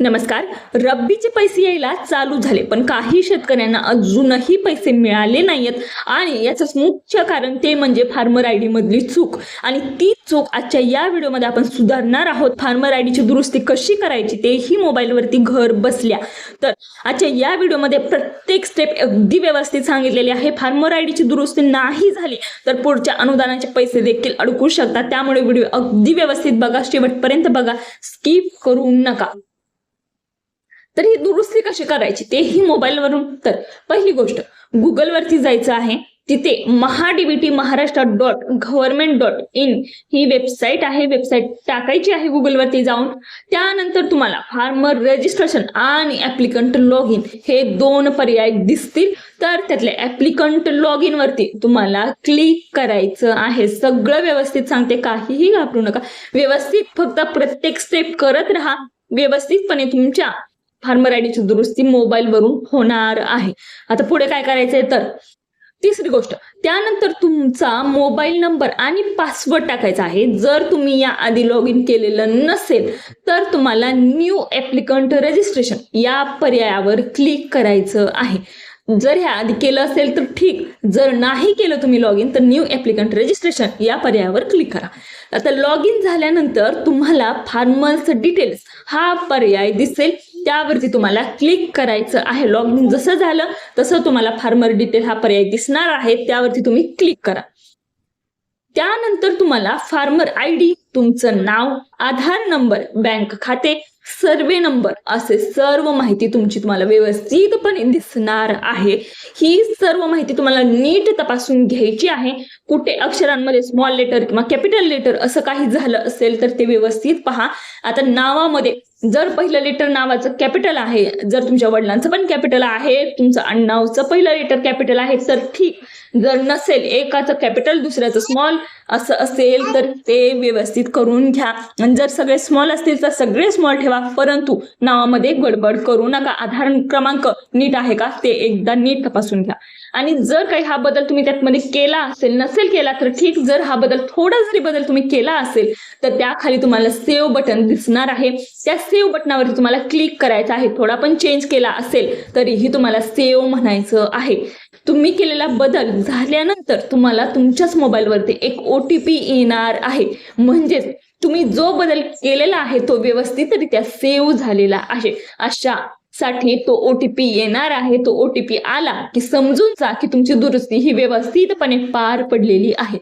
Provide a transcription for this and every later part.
नमस्कार. रब्बीचे पैसे यायला चालू झाले पण काही शेतकऱ्यांना अजूनही पैसे मिळाले नाहीयेत. आणि याचं मुख्य कारण ते म्हणजे फार्मर आय डी मधली चूक. आणि ती चूक आजच्या या व्हिडिओमध्ये आपण सुधारणार आहोत. फार्मर आय डीची दुरुस्ती कशी करायची तेही मोबाईलवरती घर बसल्या. तर आजच्या या व्हिडिओमध्ये प्रत्येक स्टेप अगदी व्यवस्थित सांगितलेली आहे. फार्मर आय डीची दुरुस्ती नाही झाली तर पुढच्या अनुदानाचे पैसे देखील अडकू शकतात. त्यामुळे व्हिडिओ अगदी व्यवस्थित बघा. शेवटपर्यंत बघा. स्किप करू नका. तर ही दुरुस्ती कशी करायची? तेही मोबाईलवरून. तर पहिली गोष्ट गुगलवरती जायचं आहे. तिथे MahaDBT Maharashtra dot government dot in he website आहे. वेबसाईट टाकायची आहे गुगलवरती जाऊन. त्यानंतर तुम्हाला फार्मर रजिस्ट्रेशन आणि ऍप्लिकंट लॉग इन हे दोन पर्याय दिसतील. तर त्यातल्या ऍप्लिकंट लॉग इन वरती तुम्हाला क्लिक करायचं आहे. सगळं व्यवस्थित सांगते. काहीही घाबरू नका. व्यवस्थित फक्त प्रत्येक स्टेप करत राहा. व्यवस्थितपणे तुमच्या फार्मर आयडीची दुरुस्ती मोबाईलवरून होणार आहे. आता पुढे काय करायचंय? तर तिसरी गोष्ट त्यानंतर तुमचा मोबाईल नंबर आणि पासवर्ड टाकायचा आहे. जर तुम्ही या आधी लॉग इन केलेलं नसेल तर तुम्हाला न्यू ऍप्लिकंट रजिस्ट्रेशन या पर्यायावर क्लिक करायचं आहे. जर ह्या आधी केलं असेल तर ठीक. जर नाही केलं तुम्ही लॉग इन तर न्यू ऍप्लिकंट रजिस्ट्रेशन या पर्यायावर क्लिक करा. आता लॉग इन झाल्यानंतर तुम्हाला फार्मर्स डिटेल्स हा पर्याय दिसेल. त्यावरती तुम्हाला क्लिक करायचं आहे. लॉग इन जसं झालं तसं तुम्हाला फार्मर डिटेल हा पर्याय दिसणार आहे. त्यावरती तुम्ही क्लिक करा. त्यानंतर तुम्हाला फार्मर आय डी तुमचं नाव आधार नंबर बँक खाते सर्वे नंबर असे सर्व माहिती तुमची तुम्हाला व्यवस्थितपणे दिसणार आहे. ही सर्व माहिती तुम्हाला नीट तपासून घ्यायची आहे. कुठे अक्षरांमध्ये स्मॉल लेटर किंवा कॅपिटल लेटर असं काही झालं असेल तर ते व्यवस्थित पहा. आता नावामध्ये जर पहिलं लेटर नावाचं कॅपिटल आहे जर तुमच्या वडिलांचं पण कॅपिटल आहे तुमचं नावचं पहिलं लेटर कॅपिटल आहे तर ठीक. जर नसेल एकाचं कॅपिटल दुसऱ्याचं स्मॉल असं असेल तर ते व्यवस्थित करून घ्या. आणि जर सगळे स्मॉल असतील तर सगळे स्मॉल ठेवा. परंतु नावामध्ये गडबड करू नका. आधार क्रमांक नीट आहे का ते एकदा नीट तपासून घ्या. आणि जर काही हा बदल तुम्ही त्यातमध्ये केला असेल नसेल केला तर ठीक. जर हा बदल थोडा जरी बदल तुम्ही केला असेल तर त्याखाली तुम्हाला सेव्ह बटन दिसणार आहे. त्या सेव्ह बटनावरती तुम्हाला क्लिक करायचं आहे. थोडा पण चेंज केला असेल तरीही तुम्हाला सेव्ह म्हणायचं आहे. तुम्ही केलेला बदल झाल्यानंतर तुम्हाला तुमच्याच मोबाईलवरती एक ओ टी पी येणार आहे. म्हणजेच तुम्ही जो बदल केलेला आहे तो व्यवस्थितरित्या सेव्ह झालेला आहे. अशा साठी तो ओ टी पी येणार आहे. तो ओ टी पी आला की समजून जा की तुमची दुरुस्ती ही व्यवस्थितपणे पार पडलेली आहे.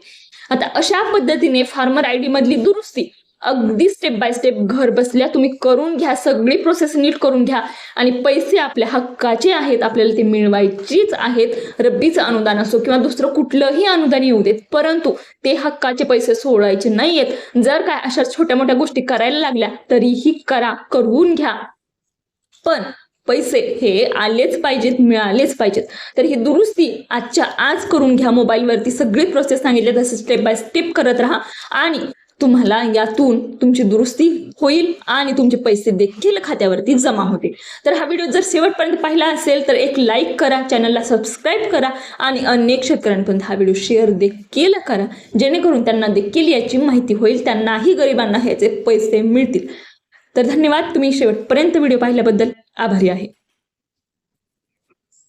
आता अशा पद्धतीने फार्मर आय डी मधली दुरुस्ती अगदी स्टेप बाय स्टेप घर बसल्या तुम्ही करून घ्या सगळी प्रोसेस नीट करून घ्या. आणि पैसे आपल्या हक्काचे आहेत आपल्याला ते मिळवायचीच आहेत रब्बीचं अनुदान असो किंवा दुसरं कुठलंही अनुदान येऊ देत परंतु ते हक्काचे पैसे सोडायचे आहेत जर काय अशा छोट्या मोठ्या गोष्टी करायला लागल्या तरीही करा करून घ्या. पण पैसे हे आलेच पाहिजेत मिळालेच पाहिजेत. तर ही दुरुस्ती आजच्या आज करून घ्या. मोबाईलवरती सगळी प्रोसेस सांगितली तसं स्टेप बाय स्टेप करत राहा. आणि तुम्हाला यातून तुमची दुरुस्ती होईल आणि तुमचे पैसे देखील खात्यावरती जमा होतील. तर हा व्हिडिओ जर शेवटपर्यंत पाहिला असेल तर एक लाईक करा चॅनलला सबस्क्राईब करा आणि अनेक शेतकऱ्यांपर्यंत हा व्हिडिओ शेअर देखील करा. जेणेकरून त्यांना देखील याची माहिती होईल त्यांनाही गरिबांना ह्याचे पैसे मिळतील. तर धन्यवाद. तुम्ही शेवटपर्यंत व्हिडिओ पाहिल्याबद्दल आभारी आहे.